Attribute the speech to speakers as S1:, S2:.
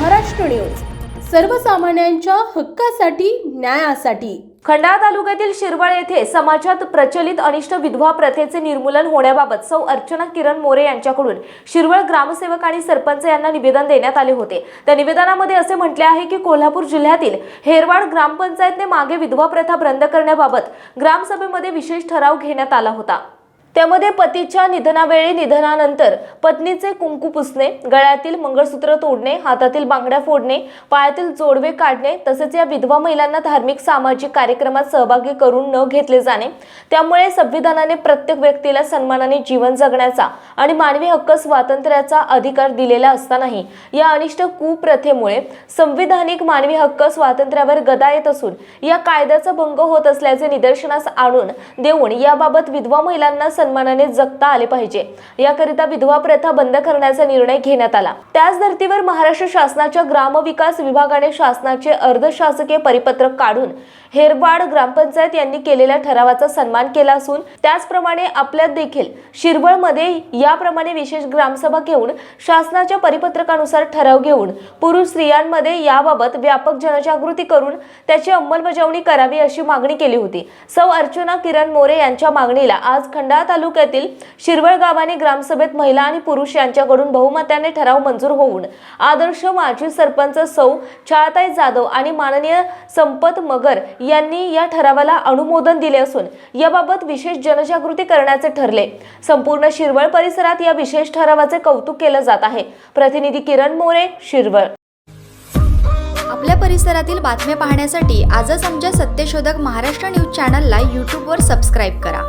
S1: Maharashtra news. सर्वसामान्यांच्या हक्कासाठी न्यायासाठी.
S2: खंडाळा तालुक्यातील शिरवळ येथे समाजात प्रचलित अनिष्ट विधवा प्रथेचे निर्मूलन होण्याबाबत सौ अर्चना किरण मोरे यांच्याकडून शिरवळ ग्रामसेवक आणि सरपंच यांना निवेदन देण्यात आले होते. त्या निवेदनामध्ये असे म्हटले आहे की कोल्हापूर जिल्ह्यातील हेरवाड ग्रामपंचायतने मागे विधवा प्रथा बंद करण्याबाबत ग्रामसभेमध्ये विशेष ठराव घेण्यात आला होता. त्यामध्ये पतीच्या निधनावेळी निधनानंतर पत्नीचे कुंकू पुसणे गळ्यातील मंगळसूत्र तोडणे हातातील बांगड्या फोडणे पायातील जोडवे काढणे तसेच या विधवा महिलांना धार्मिक सामाजिक कार्यक्रमात सहभागी करून न घेतले जाणे त्यामुळे संविधानाने प्रत्येक व्यक्तीला सन्मानाने जीवन जगण्याचा आणि मानवी हक्क स्वातंत्र्याचा अधिकार दिलेला असतानाही या अनिष्ट कुप्रथेमुळे संविधानिक मानवी हक्क स्वातंत्र्यावर गदा येत असून या कायद्याचा भंग होत असल्याचे निदर्शनास आणून देऊन याबाबत विधवा महिलांना सन्मानाने जगता आले पाहिजे. याकरिता विधवा प्रथा बंद करण्याचा निर्णय घेण्यात आला. त्याच धर्तीवर महाराष्ट्र शासनाच्या ग्रामविकास विभागाने शासनाचे अर्धशासकीय परिपत्रक काढून हेरवाड ग्रामपंचायत यांनी केलेल्या ठरावाचा सन्मान केला असून त्याचप्रमाणे आपल्यात देखील शिरवळमध्ये याप्रमाणे विशेष ग्रामसभा घेऊन शासनाच्या परिपत्रकानुसार ठराव घेऊन पुरुष स्त्रियांमध्ये याबाबत व्यापक जनजागृती करून त्याची अंमलबजावणी करावी अशी मागणी केली होती. सौ अर्चना किरण मोरे यांच्या मागणीला आज खंडात तालुक्यातील शिरवळ गावाने ग्रामसभेत महिला आणि पुरुष यांच्याकडून बहुमताने ठराव मंजूर होऊन आदर्श माजी सरपंच सौ छायाताई जाधव आणि माननीय संपत मगर यांनी या ठरावाला अनुमोदन दिले असून याबाबत विशेष जनजागृती करण्याचे ठरले. संपूर्ण शिरवळ परिसरात या विशेष ठरावाचे कौतुक केलं जात आहे. प्रतिनिधी किरण मोरे शिरवळ.
S3: आपल्या परिसरातील बातम्या पाहण्यासाठी आजच आमच्या सत्यशोधक महाराष्ट्र न्यूज चॅनलला यूट्यूबवर सबस्क्राईब करा.